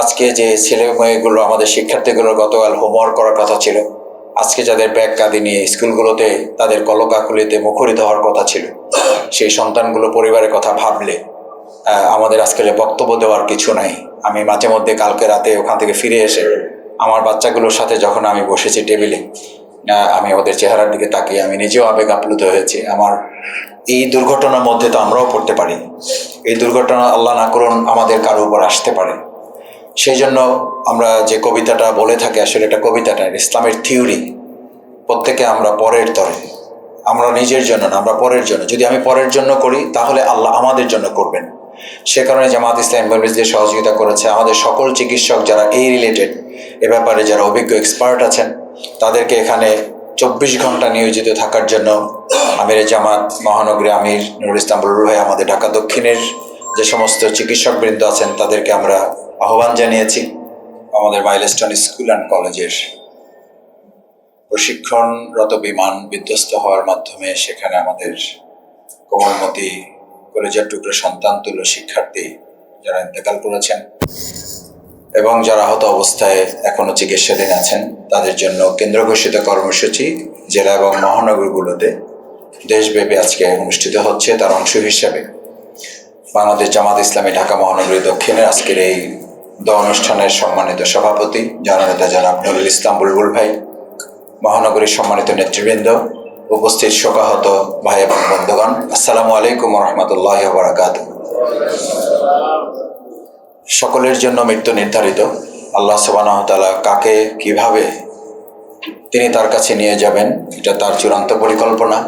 আজকে যে ছেলে মেয়েগুলো, আমাদের শিক্ষার্থীগুলো গতকাল হোমওয়ার্ক করার কথা ছিল, আজকে যাদের ব্যাগ কাঁদি নিয়ে স্কুলগুলোতে তাদের কলকাকুলিতে মুখরিত হওয়ার কথা ছিল, সেই সন্তানগুলো পরিবারের কথা ভাবলে আমাদের আজকে বক্তব্য দেওয়ার কিছু নাই। আমি মাঝে মধ্যে কালকে রাতে ওখান থেকে ফিরে এসে আমার বাচ্চাগুলোর সাথে যখন আমি বসেছি টেবিলে আমি ওদের চেহারার দিকে তাকিয়ে আমি নিজেও আবেগ আপ্লুত হয়েছি। আমার এই দুর্ঘটনার মধ্যে তো আমরাও পড়তে পারি। এই দুর্ঘটনা আল্লাহ না করুন আমাদের কারও উপর আসতে পারে। সেই জন্য আমরা যে কবিতাটা বলে থাকি, আসলে এটা কবিতাটা ইসলামের থিওরি। প্রত্যেকে আমরা পরের তরে। আমরা নিজের জন্য না, আমরা পরের জন্য। যদি আমি পরের জন্য করি, তাহলে আল্লাহ আমাদের জন্য করবেন। সে কারণে জামাত ইসলাম দিয়ে সহযোগিতা করেছে। আমাদের সকল চিকিৎসক যারা এই রিলেটেড এ ব্যাপারে যারা অভিজ্ঞ এক্সপার্ট আছেন, তাদেরকে এখানে চব্বিশ ঘণ্টা নিয়োজিত থাকার জন্য আমির জামাত, মহানগরী আমির, নুরুল ইসলাম বলুর ভাই, আমাদের ঢাকা দক্ষিণের যে সমস্ত চিকিৎসকবৃন্দ আছেন, তাদেরকে আমরা আহ্বান জানিয়েছি আমাদের মাইলস্টোন স্কুল অ্যান্ড কলেজের প্রশিক্ষণরত বিমান বিধ্বস্ত হওয়ার মাধ্যমে সেখানে আমাদের কোমলমতি কলেজের টুকরো সন্তান তুল্য শিক্ষার্থী যারা ইন্তেকাল করেছেন এবং যারা আহত অবস্থায় এখনও চিকিৎসাধীন আছেন, তাদের জন্য কেন্দ্র ঘোষিত কর্মসূচি জেলা এবং মহানগরগুলোতে দেশব্যাপী আজকে অনুষ্ঠিত হচ্ছে, তার অংশ হিসেবে বাংলাদেশ জামাত ইসলামী ঢাকা মহানগরী দক্ষিণের আজকের এই দ অনুষ্ঠানের সম্মানিত সভাপতি, জননেতা জনাব নুরুল ইসলাম বুলবুল ভাই, মহানগরীর সম্মানিত নেতৃবৃন্দ, উপস্থিত শোকাহত ভাই এবং বন্ধুগণ, আসসালামু আলাইকুম রহমতুল্লাহ বারাকাত সকলের জন্য মৃত্যু নির্ধারিত, আল্লাহ সুবাহ তালা কাকে, কীভাবে তিনি তার কাছে নিয়ে যাবেন, এটা তার চূড়ান্ত পরিকল্পনা।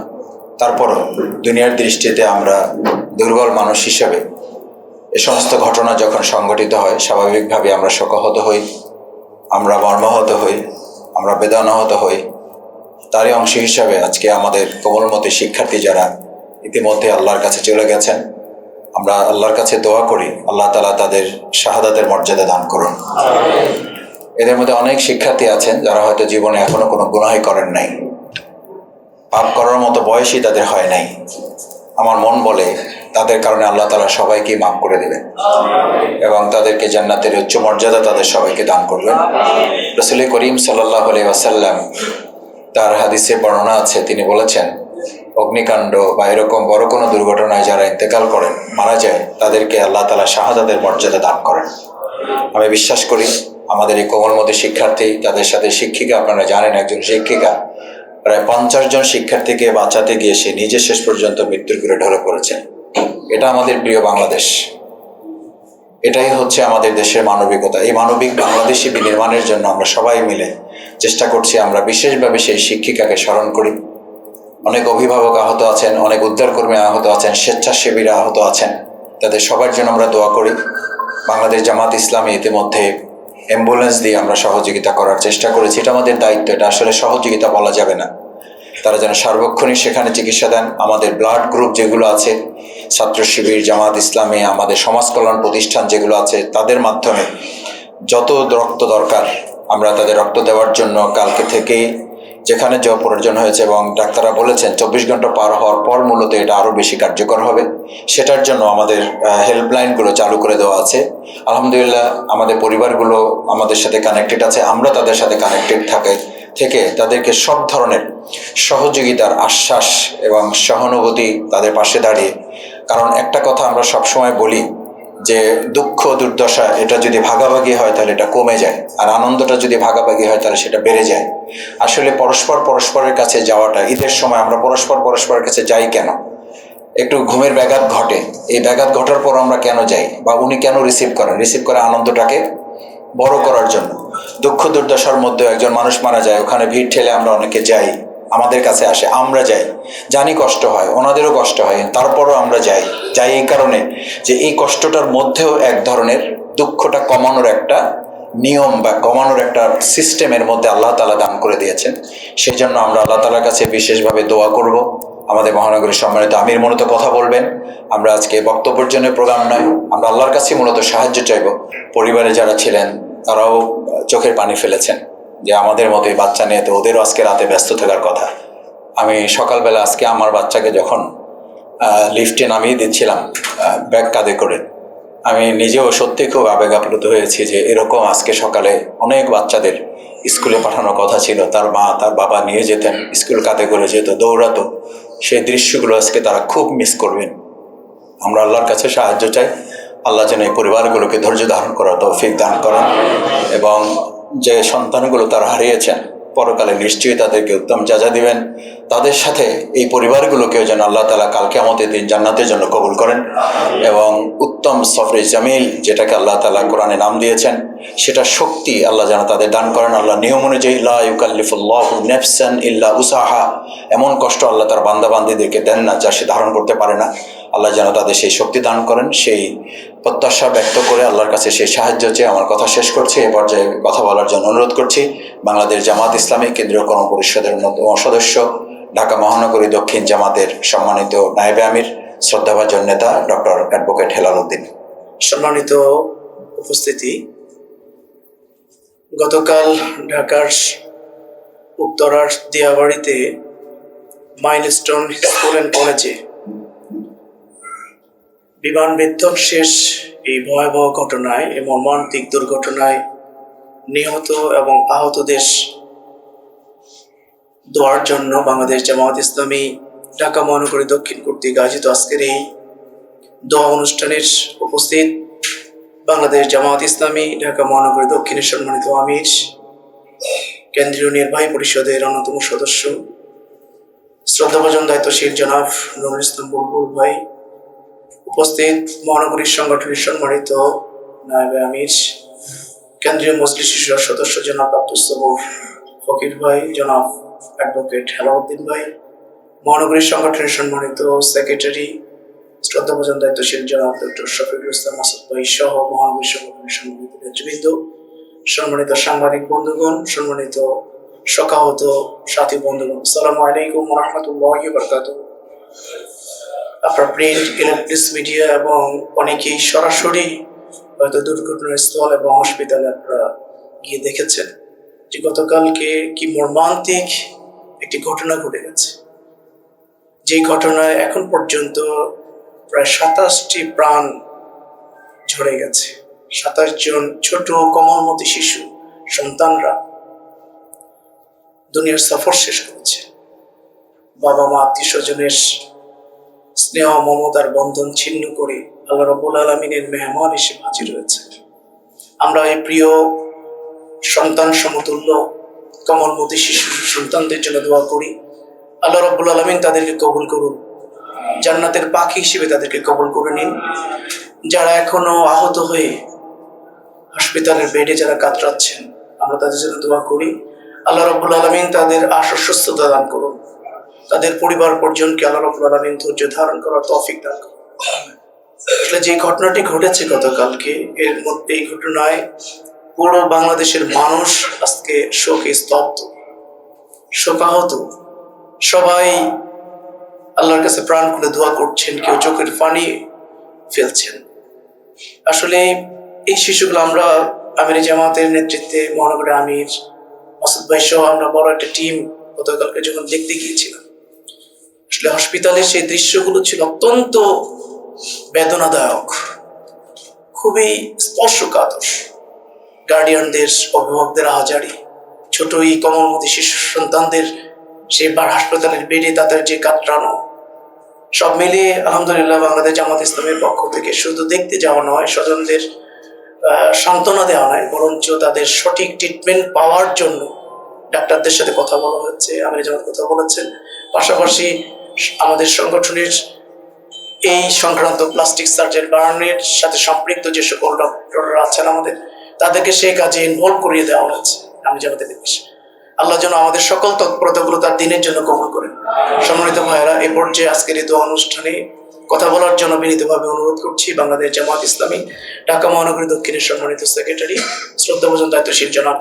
তারপরও দুনিয়ার দৃষ্টিতে আমরা দুর্বল মানুষ হিসেবে এ সমস্ত ঘটনা যখন সংঘটিত হয় স্বাভাবিকভাবে আমরা শোকাহত হই আমরা মর্মাহত হই আমরা বেদনাহত হই। তারই অংশ হিসাবে আজকে আমাদের কোমলমতি শিক্ষার্থী যারা ইতিমধ্যে আল্লাহর কাছে চলে গেছেন আমরা আল্লাহর কাছে দোয়া করি আল্লাহ তালা তাদের শাহাদাতের মর্যাদা দান করুন। এদের মধ্যে অনেক শিক্ষার্থী আছেন যারা হয়তো জীবনে এখনও কোনো গুনাহই করেন নাই। পাপ করার মতো বয়সই তাদের হয় নাই। আমার মন বলে তাদের কারণে আল্লাহ তালা সবাইকে মাফ করে দেবেন। এবং তাদেরকে জান্নাতের উচ্চ মর্যাদা তাদের সবাইকে দান করবেন। রসুল করিম সাল্লাহ আসাল্লাম তার হাদিসে বর্ণনা আছে তিনি বলেছেন অগ্নিকাণ্ড বা এরকম বড় কোনো দুর্ঘটনায় যারা ইন্তেকাল করেন মারা যায় তাদেরকে আল্লাহ তালা শাহাদাতের মর্যাদা দান করেন। আমি বিশ্বাস করি আমাদের এই কোমলমতি শিক্ষার্থী তাদের সাথে শিক্ষিকা আপনারা জানেন একজন শিক্ষিকা প্রায় পঞ্চাশ জন শিক্ষার্থীকে বাঁচাতে গিয়ে সে নিজে শেষ পর্যন্ত মৃত্যুর করে ঢলে পড়েছেন এটা আমাদের প্রিয় বাংলাদেশ। এটাই হচ্ছে আমাদের দেশের মানবিকতা। এই মানবিক বাংলাদেশি বিনির্মাণের জন্য আমরা সবাই মিলে চেষ্টা করছি আমরা বিশেষভাবে সেই শিক্ষিকাকে স্মরণ করি। অনেক অভিভাবক আহত আছেন, অনেক উদ্ধারকর্মী আহত আছেন, স্বেচ্ছাসেবীরা আহত আছেন। তাদের সবার জন্য আমরা দোয়া করি। বাংলাদেশ জামাত ইসলামী ইতিমধ্যে অ্যাম্বুলেন্স দিয়ে আমরা সহযোগিতা করার চেষ্টা করেছি। এটা আমাদের দায়িত্ব, এটা আসলে সহযোগিতা বলা যাবে না। তারা যেন সার্বক্ষণিক সেখানে চিকিৎসা দেন। আমাদের ব্লাড গ্রুপ যেগুলো আছে, ছাত্র শিবির, জামাত ইসলামী, আমাদের সমাজ কল্যাণ প্রতিষ্ঠান যেগুলো আছে, তাদের মাধ্যমে যত রক্ত দরকার, আমরা তাদের রক্ত দেওয়ার জন্য কালকে থেকেই যেখানে যা প্রয়োজন হয়েছে এবং ডাক্তাররা বলেছেন, চব্বিশ ঘণ্টা পার হওয়ার পর মূলত এটা আরও বেশি কার্যকর হবে। সেটার জন্য আমাদের হেল্পলাইনগুলো চালু করে দেওয়া আছে। আলহামদুলিল্লাহ, আমাদের পরিবারগুলো আমাদের সাথে কানেক্টেড আছে, আমরা তাদের সাথে কানেক্টেড থাকে। থেকে তাদেরকে সব ধরনের সহযোগিতার আশ্বাস এবং সহানুভূতি তাদের পাশে দাঁড়িয়ে। কারণ একটা কথা আমরা সবসময় বলি যে, দুঃখ, দুর্দশা, এটা যদি ভাগাভাগি হয় তাহলে এটা কমে যায়। আর আনন্দটা যদি ভাগাভাগি হয় তাহলে সেটা বেড়ে যায়। আসলে পরস্পর পরস্পরের কাছে যাওয়াটা, ঈদের সময় আমরা পরস্পর পরস্পরের কাছে যাই কেন? একটু ঘুমের ব্যাঘাত ঘটে। এই ব্যাঘাত ঘটার পর আমরা কেন যাই? বা উনি কেন রিসিভ করেন? রিসিভ করে আনন্দটাকে বড় করার জন্য। দুঃখ দুর্দশার মধ্যে একজন মানুষ মারা যায়, ওখানে ভিড় ঠেলে আমরা অনেকে যাই, আমাদের কাছে আসে, আমরা যাই। জানি কষ্ট হয়, ওনাদেরও কষ্ট হয়, তারপরও আমরা যাই। যাই এই কারণে যে এই কষ্টটার মধ্যেও এক ধরনের দুঃখটা কমানোর একটা নিয়ম বা কমানোর একটা সিস্টেমের মধ্যে আল্লাহ তালা দান করে দিয়েছেন। সেই জন্য আমরা আল্লাহ তালার কাছে বিশেষভাবে দোয়া করব। আমাদের মহানগরীর সম্মানিত আমির মূলত কথা বলবেন। আমরা আজকে বক্তব্যের জন্য প্রোগ্রাম নয়, আমরা আল্লাহর কাছে মূলত সাহায্য চাইব। পরিবারে যারা ছিলেন তারাও চোখের পানি ফেলেছেন যে আমাদের মতোই বাচ্চা নিয়ে তো ওদেরও আজকে রাতে ব্যস্ত থাকার কথা। আমি সকালবেলা আজকে আমার বাচ্চাকে যখন লিফটে নামিয়ে দিচ্ছিলাম ব্যাগ কাঁধে করে, আমি নিজেও সত্যি খুব আবেগ আপ্লুত হয়েছি যে এরকম আজকে সকালে অনেক বাচ্চাদের স্কুলে পাঠানোর কথা ছিল। তার মা, তার বাবা নিয়ে যেতেন, স্কুল কাঁধে করে যেত, দৌড়াতো। সেই দৃশ্যগুলো আজকে তারা খুব মিস করবেন। আমরা আল্লাহর কাছে সাহায্য চাই। আল্লাহ যেন এই পরিবারগুলোকে ধৈর্য ধারণ করার তৌফিক দান করেন এবং যে সন্তানগুলো তারা হারিয়েছেন, পরকালে নিশ্চয়ই তাদেরকে উত্তম যাজা দিবেন। তাদের সাথে এই পরিবারগুলোকেও যেন আল্লাহ তালা কালকে আমাদের দিন জান্নাতের জন্য কবুল করেন এবং উত্তম সফরে জামিল, যেটাকে আল্লাহ তালা কোরআনে নাম দিয়েছেন, সেটা শক্তি আল্লাহ যেন তাদের দান করেন। আল্লাহ নিয়ম অনুযায়ী ইউকাল্লিফুল্লাহ ইল্লা উসাহা, এমন কষ্ট আল্লাহ তার বান্দা বান্দিদেরকে দেন না যা সে ধারণ করতে পারে না। আল্লাহ যেন তাদের সেই শক্তি দান করেন, সেই প্রত্যাশা ব্যক্ত করে আল্লাহর কাছে সেই সাহায্য চেয়ে আমার কথা শেষ করছি। এ পর্যায়ে কথা বলার জন্য অনুরোধ করছি, বাংলাদেশ জামাত ইসলামী কেন্দ্রীয় কর্ম পরিষদের অন্যতম সদস্য, ঢাকা মহানগরী দক্ষিণ জামাতের সম্মানিত নায়েবে আমির, শ্রদ্ধাভাজন নেতা ডক্টর অ্যাডভোকেট হেলাল উদ্দিন। সম্মানিত উপস্থিতি, গতকাল ঢাকার উত্তরার দিয়াবাড়িতে মাইলস্টোন স্কুল অ্যান্ড কলেজে বিমান বিধ্বংসের এই ভয়াবহ ঘটনায় এই মর্মান্তিক দুর্ঘটনায় নিহত এবং আহতদের দোয়ার জন্য বাংলাদেশ জামায়াত ইসলামী ঢাকা মহানগরী দক্ষিণ কর্তৃক আয়োজিত আজকের এই দোয়া অনুষ্ঠানের উপস্থিত বাংলাদেশ জামায়াত ইসলামী, ঢাকা মহানগরী দক্ষিণের সম্মানিত আমির, কেন্দ্রীয় নির্বাহী পরিষদের অন্যতম সদস্য, শ্রদ্ধাভাজন দায়িত্বশীল জনাব নুরুল ইসলাম বুলবুল ভাই উপস্থিত মহানগরীর সংগঠনের সম্মানিত নায়েবে আমির, কেন্দ্রীয় মজলিস শিশুর সদস্য জনাব আব্দুল ফকির ভাই, জনাব অ্যাডভোকেট হেলাউদ্দিন ভাই মহানগরীর সংগঠনের সম্মানিত সেক্রেটারি, শ্রদ্ধাভাজন দায়িত্বশীল জনাব ডক্টর শফিকুল ইসলাম মাসুদ ভাই সহ মহানগরী সংগঠনের সম্মানিত নেতৃবৃন্দ, সম্মানিত সাংবাদিক বন্ধুগণ, সম্মানিত সকাহত সাথী বন্ধুগণ। আসসালামু আলাইকুম রহমতুল্লাহ বরকাত আপনার প্রিন্ট ইলেকট্রিক্স মিডিয়া এবং অনেকেই সরাসরি হয়তো দুর্ঘটনার স্থল এবং হসপিটালে আপনারা গিয়ে দেখেছেন যে গতকালকে কি মর্মান্তিক একটি ঘটনা ঘটে গেছে। যে ঘটনায় এখন পর্যন্ত প্রায় সাতাশটি প্রাণ ঝরে গেছে। সাতাশ জন ছোট কমলমতি শিশু, সন্তানরা দুনিয়ার সফর শেষ করেছে। বাবা মা আত্মীয় স্বজনের স্নেহ, মমতার বন্ধন ছিন্ন করে আল্লাহ রবুল আলমিনের মেহমান হিসেবে হাজির হয়েছে। আমরা এই প্রিয় সন্তান সমতুল্য, কমলমতি শিশু সন্তানদের জন্য দোয়া করি। আল্লাহ রব্বুল আলমিন তাদেরকে কবুল করুন। জান্নাতের পাখি হিসেবে তাদেরকে কবুল করে নিন। যারা এখনও আহত হয়ে হসপিটালের বেডে যারা কাতরাচ্ছেন, আমরা তাদের জন্য দোয়া করি। আল্লাহ রব্বুল আলমিন তাদের আশ্বস্ততা দান করুন। তাদের পরিবার পর্যনকে আল্লাহ রব্বুল আলমিন ধৈর্য ধারণ করার তৌফিক দান করুন। আসলে যে ঘটনাটি ঘটেছে গতকালকে, এর মধ্যে এই ঘটনায় পুরো বাংলাদেশের মানুষ আজকে শোকে স্তব্ধ, শোকাহত। সবাই আল্লাহর কাছে প্রাণ খুলে দোয়া করছেন, কেউ চোখের পানি ফেলছেন। আসলে এই শিশুগুলো আমরা আমির জামাতের নেতৃত্বে মহানগরের আমির মাসুদ ভাই সহ আমরা বড় একটা টিম গতকালকে যখন দেখতে গিয়েছিলাম আসলে হসপিটালের সেই দৃশ্যগুলো ছিল অত্যন্ত বেদনাদায়ক, খুবই স্পর্শকাতর গার্ডিয়ানদের অভিভাবকদের আহাজারি, ছোট এই কমলমতি শিশু সন্তানদের, সেই বার হাসপাতালের বেডে তাদের যে কাতরানো, সব মিলিয়ে আলহামদুলিল্লাহ বাংলাদেশ জামাত ইসলামের পক্ষ থেকে শুধু দেখতে যাওয়া নয়, স্বজনদের সান্ত্বনা দেওয়া নয়, বরঞ্চ তাদের সঠিক ট্রিটমেন্ট পাওয়ার জন্য ডাক্তারদের সাথে কথা বলা হচ্ছে আমির জামাত কথা বলেছেন। পাশাপাশি আমাদের সংগঠনের এই সংক্রান্ত প্লাস্টিক সার্জারি বার্নের সাথে সম্পৃক্ত যে সকল ডক্টররা আছেন আমাদের, তাদেরকে সেই কাজে ইনভলভ করিয়ে দেওয়া হয়েছে। আমি জানাতে নির্দেশ আল্লাহ যেন আমাদের সকল তৎপরতাগুলো তার দিনের জন্য কবুল করেন। সম্মানিত ভাইয়েরা, এ পর্যায়ে আজকের এই অনুষ্ঠানে কথা বলার জন্য বিনীতভাবে অনুরোধ করছি বাংলাদেশ জামাত ইসলামী, ঢাকা মহানগরী দক্ষিণের সম্মানিত সেক্রেটারি শ্রদ্ধাভোজন দায়িত্বশীল জনাব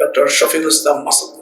ডক্টর শফিকুল ইসলাম মাসুদ।